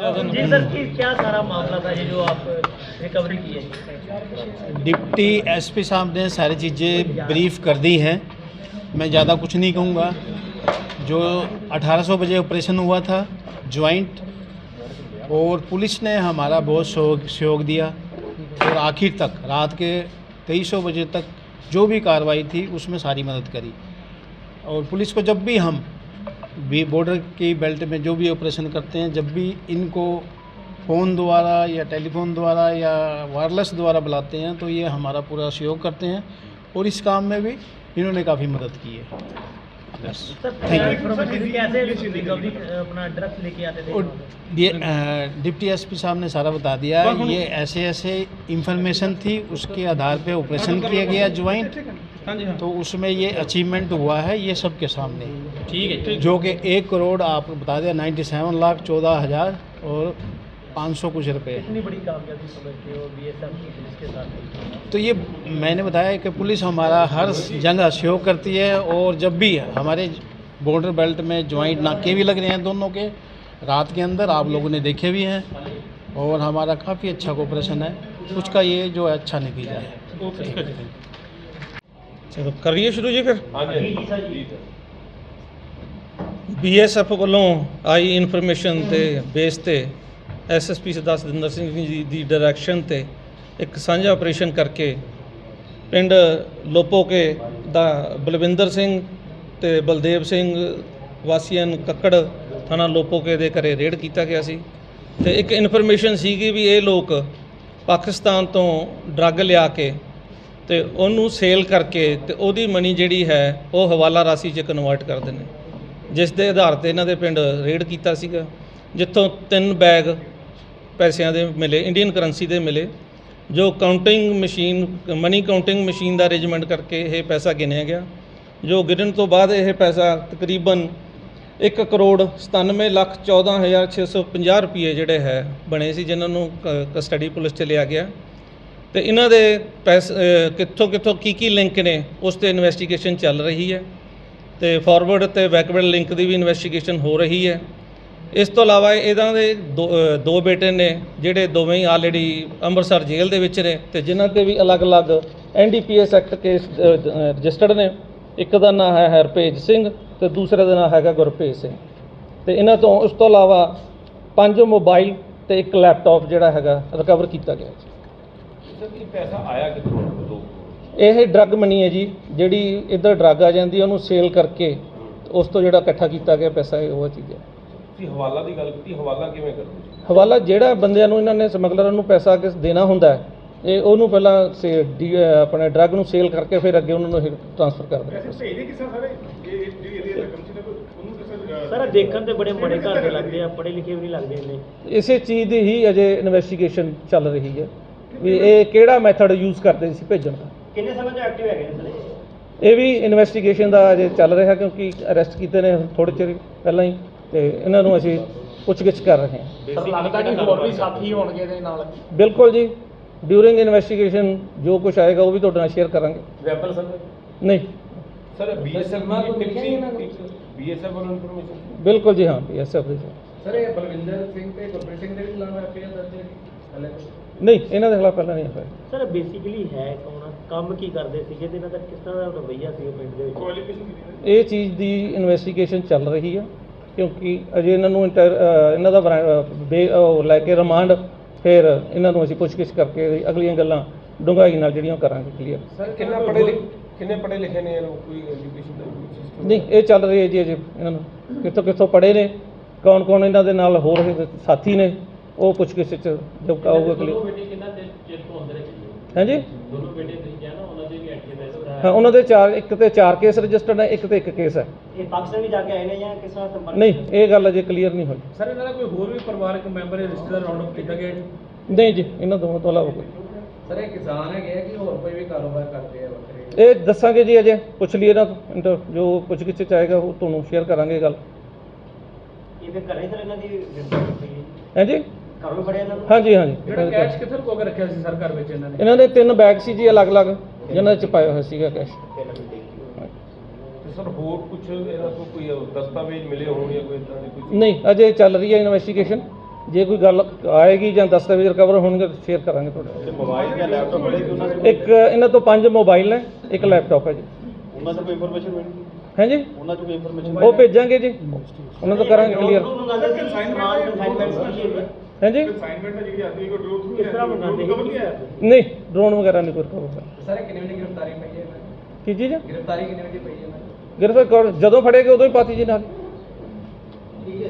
जी sir की क्या सारा जो आप डिप्टी साहब ने सारी चीज़ें ब्रीफ कर दी हैं। मैं ज़्यादा कुछ नहीं कहूँगा। जो 1800 बजे ऑपरेशन हुआ था ज्वाइंट और पुलिस ने हमारा बहुत सहयोग सहयोग दिया। और आखिर तक, रात के तेईस बजे तक जो भी कार्रवाई थी, उसमें सारी मदद करी। और पुलिस को जब भी हम भी बॉर्डर की बेल्ट में जो भी ऑपरेशन करते हैं जब भी इनको फ़ोन द्वारा या टेलीफोन द्वारा या वायरलेस द्वारा बुलाते हैं तो ये हमारा पूरा सहयोग करते हैं और इस काम में भी इन्होंने काफ़ी मदद की है। बस सर Thank you. information कैसे रिकवरी अपना ड्रग्स लेके आते थे और ये अ, डिप्टी साहब ने सारा बता दिया ये ऐसे ऐसे इंफॉर्मेशन थी उसके आधार पे ऑपरेशन किया गया ज्वाइंट तो उसमें ये अचीवमेंट हुआ है ये सबके सामने। ठीक है जो कि एक करोड़ आप बता दें नाइन्टी सेवन लाख चौदह हज़ार और पाँच सौ कुछ रुपए। इतनी बड़ी कामयाबी समझते हो बीएसएफ की पुलिस के साथ तो ये मैंने बताया कि पुलिस हमारा हर जगह सहयोग करती है और जब भी हमारे बॉर्डर बेल्ट में ज्वाइंट नाके भी लग रहे हैं दोनों के रात के अंदर आप लोगों ने देखे भी हैं और हमारा काफ़ी अच्छा कोऑपरेशन है। उसका ये जो है अच्छा नतीजा है। ਚਲੋ ਕਰੀਏ ਸ਼ੁਰੂ ਜੀ ਫਿਰ। ਹਾਂਜੀ ਜੀ ਸਰ। ਬੀਐਸਐਫ ਵੱਲੋਂ ਆਈ ਇਨਫੋਰਮੇਸ਼ਨ ਤੇ ਬੇਸ ਤੇ ਐਸਐਸਪੀ ਸਰਦਾਰ ਸਤਿੰਦਰ ਸਿੰਘ ਜੀ ਦੀ ਡਾਇਰੈਕਸ਼ਨ ਤੇ ਇੱਕ ਸਾਂਝਾ ਆਪਰੇਸ਼ਨ ਕਰਕੇ ਪਿੰਡ ਲੋਪੋਕੇ ਦਾ ਬਲਵਿੰਦਰ ਸਿੰਘ ਤੇ ਬਲਦੇਵ ਸਿੰਘ ਵਾਸੀਆਂ ਕੱਕੜ ਥਾਣਾ ਲੋਪੋਕੇ ਦੇ ਘਰੇ ਰੇਡ ਕੀਤਾ ਗਿਆ ਸੀ। ਤੇ ਇੱਕ ਇਨਫੋਰਮੇਸ਼ਨ ਸੀਗੀ ਵੀ ਇਹ ਲੋਕ ਪਾਕਿਸਤਾਨ ਤੋਂ ਡਰੱਗ ਲਿਆ ਕੇ ਤੇ ਉਹਨੂੰ ਸੇਲ ਕਰਕੇ ਤੇ ਉਹਦੀ ਮਨੀ ਜਿਹੜੀ ਹੈ, ਉਹ ਹਵਾਲਾ ਰਾਸ਼ੀ 'ਚ ਕਨਵਰਟ ਕਰਦੇ ਨੇ। ਜਿਸ ਦੇ ਆਧਾਰ ਤੇ ਇਹਨਾਂ ਦੇ ਪਿੰਡ ਰੇਡ ਕੀਤਾ ਸੀਗਾ, ਜਿੱਥੋਂ ਤਿੰਨ ਬੈਗ ਪੈਸਿਆਂ ਦੇ ਮਿਲੇ ਇੰਡੀਅਨ ਕਰੰਸੀ ਦੇ ਮਿਲੇ, ਜੋ counting machine money counting machine ਦਾ ਅਰੇਂਜਮੈਂਟ ਕਰਕੇ ਇਹ ਪੈਸਾ ਗਿਣਿਆ ਗਿਆ। ਜੋ ਗਿਣਨ ਤੋਂ ਬਾਅਦ ਇਹ ਪੈਸਾ ਤਕਰੀਬਨ 1 ਕਰੋੜ 97 ਲੱਖ 14650 ਰੁਪਏ ਜਿਹੜੇ ਹੈ, ਬਣੇ ਸੀ, ਜਿਨ੍ਹਾਂ ਨੂੰ ਕ- ਕਸਟਡੀ ਪੁਲਿਸ 'ਚ ਲਿਆ ਗਿਆ। ਤੇ ਇਹਨਾਂ ਦੇ ਪੈਸੇ ਕਿੱਥੋਂ ਕਿੱਥੋਂ ਕੀ ਕੀ ਲਿੰਕ ਨੇ, ਉਸ ਤੇ ਇਨਵੈਸਟੀਗੇਸ਼ਨ ਚੱਲ ਰਹੀ ਹੈ। ਤੇ ਫਾਰਵਰਡ ਤੇ ਬੈਕਵਰਡ ਲਿੰਕ ਦੀ ਵੀ ਇਨਵੈਸਟੀਗੇਸ਼ਨ ਹੋ ਰਹੀ ਹੈ। ਇਸ ਤੋਂ ਇਲਾਵਾ ਇਹਨਾਂ ਦੇ ਦੋ ਦੋ ਬੇਟੇ ਨੇ, ਜਿਹੜੇ ਦੋਵੇਂ ਹੀ ਆਲਰੇਡੀ ਅੰਮ੍ਰਿਤਸਰ ਜੇਲ੍ਹ ਦੇ ਵਿੱਚ ਨੇ ਤੇ ਜਿਨ੍ਹਾਂ ਤੇ ਵੀ ਅਲੱਗ-ਅਲੱਗ ਐਨਡੀਪੀਐਸ ਐਕਟ ਕੇਸ ਰਜਿਸਟਰਡ ਨੇ। ਇੱਕ ਦਾ ਨਾਮ ਹੈ ਹਰਪੇਜ ਸਿੰਘ ਤੇ ਦੂਸਰੇ ਦਾ ਨਾਮ ਹੈਗਾ ਗੁਰਪ੍ਰੀਤ ਸਿੰਘ। ਤੇ ਇਹਨਾਂ ਤੋਂ ਉਸ ਤੋਂ ਇਲਾਵਾ ਪੰਜ ਮੋਬਾਈਲ ਤੇ ਇੱਕ ਲੈਪਟਾਪ ਜਿਹੜਾ ਹੈਗਾ ਰਿਕਵਰ ਕੀਤਾ ਗਿਆ ਇਹ ਡਰੱਗ ਮਨੀ ਹੈ ਜੀ ਜਿਹੜੀ ਇੱਧਰ ਡਰੱਗ ਆ ਜਾਂਦੀ ਹੈ ਉਹਨੂੰ ਸੇਲ ਕਰਕੇ ਉਸ ਤੋਂ ਜਿਹੜਾ ਇਕੱਠਾ ਕੀਤਾ ਗਿਆ ਪੈਸਾ ਹੈ ਉਹ ਚੀਜ਼ ਹੈ। ਤੁਸੀਂ ਹਵਾਲਾ ਦੀ ਗੱਲ ਕੀਤੀ ਹਵਾਲਾ ਕਿਵੇਂ ਕਰੋਗੇ ਹਵਾਲਾ ਜਿਹੜਾ ਬੰਦਿਆਂ ਨੂੰ ਇਹਨਾਂ ਨੇ ਸਮਗਲਰਾਂ ਨੂੰ ਪੈਸਾ ਕਿਸ ਦੇਣਾ ਹੁੰਦਾ ਹੈ ਇਹ ਉਹਨੂੰ ਪਹਿਲਾਂ ਸੇ ਡੀ- ਆਪਣੇ ਡਰੱਗ ਨੂੰ ਸੇਲ ਕਰਕੇ ਫਿਰ ਅੱਗੇ ਉਹਨਾਂ ਨੂੰ ਟ੍ਰਾਂਸਫਰ ਕਰ ਦਿੰਦੇ ਸਰ? ਇਹ ਦੇਖਣ ਤੇ ਬੜੇ ਮੜੇ ਘਰ ਦੇ ਲੱਗਦੇ ਆ ਪੜੇ ਲਿਖੇ ਵੀ ਨਹੀਂ ਲੱਗਦੇ ਇੰਨੇ। ਇਸੇ ਚੀਜ਼ ਦੀ ਹੀ ਅਜੇ ਇਨਵੈਸਟੀਗੇਸ਼ਨ ਚੱਲ ਰਹੀ ਹੈ। ਵੀ ਇਹ ਕਿਹੜਾ ਮੈਥਡ ਯੂਜ਼ ਕਰਦੇ ਸੀ ਭੇਜਣ ਦਾ? ਕਿੰਨੇ ਸਮੇਂ ਤੋਂ ਐਕਟਿਵ ਹੈਗੇ ਨੇ ਸਰ ਇਹ? ਵੀ ਇਨਵੈਸਟੀਗੇਸ਼ਨ ਦਾ ਅਜੇ ਚੱਲ ਰਿਹਾ ਕਿਉਂਕਿ ਅਰੈਸਟ ਕੀਤੇ ਨੇ ਥੋੜੇ ਚਿਰ ਪਹਿਲਾਂ ਹੀ ਤੇ ਇਹਨਾਂ ਨੂੰ ਅਸੀਂ ਪੁੱਛਗਿੱਛ ਕਰ ਰਹੇ ਹਾਂ। ਸਰ ਲੱਗਦਾ ਕਿ ਹੋਰ ਵੀ ਸਾਥੀ ਹੋਣਗੇ ਇਹਦੇ ਨਾਲ। ਬਿਲਕੁਲ ਜੀ। ਡਿਊਰਿੰਗ ਇਨਵੈਸਟੀਗੇਸ਼ਨ ਜੋ ਕੁਝ ਆਏਗਾ ਉਹ ਵੀ ਤੁਹਾਡੇ ਨਾਲ ਸ਼ੇਅਰ ਕਰਾਂਗੇ। Weapon sir? ਨਹੀਂ। ਸਰ ਬੀਐਸਐਫ ਨਾਲ ਕੋਈ ਬੀਐਸਐਫ ਵੱਲੋਂ ਇਨਫੋਰਮੇਸ਼ਨ ਬਿਲਕੁਲ ਜੀ ਹਾਂ ਐਸਐਫ ਦੇ। ਸਰ ਇਹ ਬਲਵਿੰਦਰ ਸਿੰਘ ਤੇ ਗੁਰਪ੍ਰੀਤ ਸਿੰਘ ਦੇ ਵੀ ਖਿਲਾਫ ਐਫਆਈਆਰ ਦਰਜ ਹੈ। ਨਹੀਂ ਇਹਨਾਂ ਦੇ ਖਿਲਾਫ ਪਹਿਲਾਂ ਨਹੀਂ ਹੋਇਆ। ਸਰ ਬੇਸਿਕਲੀ ਹੈ ਕੌਣ? ਕੰਮ ਕੀ ਕਰਦੇ ਸੀਗੇ ਤੇ ਇਹਨਾਂ ਦਾ ਕਿਸ ਤਰ੍ਹਾਂ ਦਾ ਰਵੱਈਆ ਸੀ ਪਿੰਡ ਦੇ ਵਿੱਚ? ਇਹ ਚੀਜ਼ ਦੀ ਇਨਵੈਸਟੀਗੇਸ਼ਨ ਚੱਲ ਰਹੀ ਹੈ ਕਿਉਂਕਿ ਅਜੇ ਇਹਨਾਂ ਨੂੰ ਇੰਟਰ- ਇਹਨਾਂ ਦਾ ਬਰਾ- ਅਹ ਬੇ- ਉਹ ਲੈ ਕੇ ਰਿਮਾਂਡ ਫਿਰ ਇਹਨਾਂ ਨੂੰ ਅਸੀਂ ਪੁੱਛਗਿੱਛ ਕਰਕੇ ਅਗਲੀਆਂ ਗੱਲਾਂ ਡੂੰਘਾਈ ਨਾਲ ਜਿਹੜੀਆਂ ਉਹ ਕਰਾਂਗੇ ਕਲੀਅਰ ਸਰ ਕਿੰਨਾ ਪੜੇ ਲਿਖੇ ਕਿੰਨੇ ਪੜੇ ਲਿਖੇ ਨੇ ਇਹ ਲੋਕ ਕੋਈ ਐਜੂਕੇਸ਼ਨ ਦਾ ਕੋਈ system? ਨਹੀਂ ਇਹ ਚੱਲ ਰਹੀ ਹੈ ਜੀ ਅਜੇ ਇਹਨਾਂ ਨੂੰ। ਕਿੱਥੋਂ ਕਿੱਥੋਂ ਪੜ੍ਹੇ ਨੇ ਕੌਣ ਕੌਣ ਇਹਨਾਂ ਦੇ ਨਾਲ ਹੋਰ ਇਹਦੇ ਸਾਥੀ ਨੇ ਉਹ ਪੁੱਛਗਿੱਛ ਚ ਜੋ ਆਊਗਾ ਕਲੀਅਰ ਬੇਟੇ ਕਿੰਨਾ ਚਿਰ ਤੋਂ ਅੰਦਰ ਹਾਂਜੀ? ਦੋਨੋਂ ਬੇਟੇ ਤੁਸੀਂ ਕਿਹਾ ਨਾ ਉਹਨਾਂ ਦੇ ਵੀ ਐਕਟਿਵ ਹਾਂ। ਉਹਨਾਂ ਦੇ ਚਾਰ ਇੱਕ ਤੇ ਚਾਰ ਕੇਸ ਰਜਿਸਟਰਡ ਹੈ ਇੱਕ ਤੇ ਇੱਕ ਕੇਸ ਹੈ। ਇਹ ਪਾਕਿਸਤਾਨ ਵੀ ਜਾ ਕੇ ਆਏ ਨੇ ਜਾਂ ਕਿਸ ਤਰ੍ਹਾਂ ਸੰਪਰਕ ਨਹੀਂ ਇਹ ਗੱਲ ਅਜੇ ਕਲੀਅਰ ਨਹੀਂ ਹੋਈ। ਸਰ ਇਹਨਾਂ ਦਾ ਕੋਈ ਹੋਰ ਵੀ ਪਰਿਵਾਰਕ ਮੈਂਬਰ ਜਾਂ ਰਿਸ਼ਤੇਦਾਰ ਰਾਉਂਡ ਅਪ ਕੀਤਾ ਗਿਆ ਜੀ? ਨਹੀਂ ਜੀ ਇਹਨਾਂ ਦੋਵਾਂ ਤੋਂ ਇਲਾਵਾ ਕੋਈ। ਸਰ ਇਹ ਕਿਸਾਨ ਹੈਗੇ ਆ ਕਿ ਹੋਰ ਕੋਈ ਵੀ ਕਾਰੋਬਾਰ ਕਰਦੇ ਆ ਵੱਖਰੇ? ਇਹ ਦੱਸਾਂਗੇ ਜੀ ਅਜੇ ਪੁੱਛ ਲਈਏ ਨਾ ਇੰਟਰ ਜੋ ਪੁੱਛ ਗਿੱਛ ਚ ਆਏਗਾ ਉਹ ਤੁਹਾਨੂੰ ਸ਼ੇਅਰ ਕਰਾਂਗੇ ਇਹ ਗੱਲ। ਇਹ ਫਿਰ ਘਰੇ ਸਰ ਇਹਨਾਂ ਦੀ ਹੈ ਹਾਂਜੀ ਘਰੋਂ ਫੜਿਆ ਇਹਨਾਂ ਨੂੰ? ਹਾਂਜੀ ਹਾਂਜੀ। ਜਿਹੜਾ ਕੈਸ਼ ਕਿੱਥੇ ਲੁਕੋ ਕੇ ਰੱਖਿਆ ਸੀ ਸਰ ਘਰ ਵਿੱਚ ਇਹਨਾਂ ਨੇ? ਇਹਨਾਂ ਦੇ ਤਿੰਨ ਬੈਗ ਸੀ ਜੀ ਅਲੱਗ-ਅਲੱਗ ਜਿਨ੍ਹਾਂ ਚ ਪਾਇਆ ਹੋਇਆ ਸੀਗਾ ਕੈਸ਼ ਤੇ ਸਰ ਹੋਰ ਕੁਝ ਇਹਨਾਂ ਤੋਂ ਕੋਈ ਦਸਤਾਵੇਜ਼ ਮਿਲੇ ਹੋਣ ਜਾਂ ਕੋਈ ਇਦਾਂ ਦੀ ਕੋਈ ਨਹੀਂ ਅਜੇ ਚੱਲ ਰਹੀ ਹੈ ਇਨਵੈਸਟੀਗੇਸ਼ਨ ਜੇ ਕੋਈ ਗੱਲ ਆਏਗੀ ਜਾਂ ਦਸਤਾਵੇਜ਼ ਰਿਕਵਰ ਹੋਣਗੇ ਤਾਂ ਸ਼ੇਅਰ ਕਰਾਂਗੇ ਤੁਹਾਡੇ ਤੇ ਮੋਬਾਈਲ ਜਾਂ ਲੈਪਟਾਪ ਬੜੇ ਕਿ ਉਹਨਾਂ ਨਾਲ। ਇੱਕ ਇਹਨਾਂ ਤੋਂ ਪੰਜ ਮੋਬਾਈਲ ਨੇ ਇੱਕ ਲੈਪਟਾਪ ਹੈ ਜੀ। ਉਹਨਾਂ ਤੋਂ ਕੋਈ ਇਨਫੋਰਮੇਸ਼ਨ ਮਿਲੀ? ਹੈ ਜੀ? ਉਹਨਾਂ ਤੋਂ ਕੋਈ ਇਨਫੋਰਮੇਸ਼ਨ ਉਹ ਭੇਜਾਂਗੇ ਜੀ। ਉਹਨਾਂ ਤੋਂ ਕਰਾਂਗੇ ਕਲੀਅਰ ਮੰਗਾਉਂਦੇ ਸੀ ਸਮਾਨ consignment ਕੀ ਹੈ? ਹਾਂਜੀ? ਅਸਾਈਨਮੈਂਟ ਨਹੀਂ ਡਰੋਨ ਵਗੈਰਾ ਨਹੀਂ ਕੋਈ ਕਵਰ ਸਾਰੇ ਕਿੰਨੇ ਵਜੇ ਪਈ ਹੈ ਗ੍ਰਿਫਤਾਰੀ ਕਿੰਨੇ ਵਜੇ ਪਈ ਹੈ ਗ੍ਰਿਫਤਾਰ ਜਦੋਂ ਫੜੇਗੇ ਉਦੋਂ ਹੀ ਪਾਤੀ ਜੀ ਨਾਲ। ਠੀਕ ਹੈ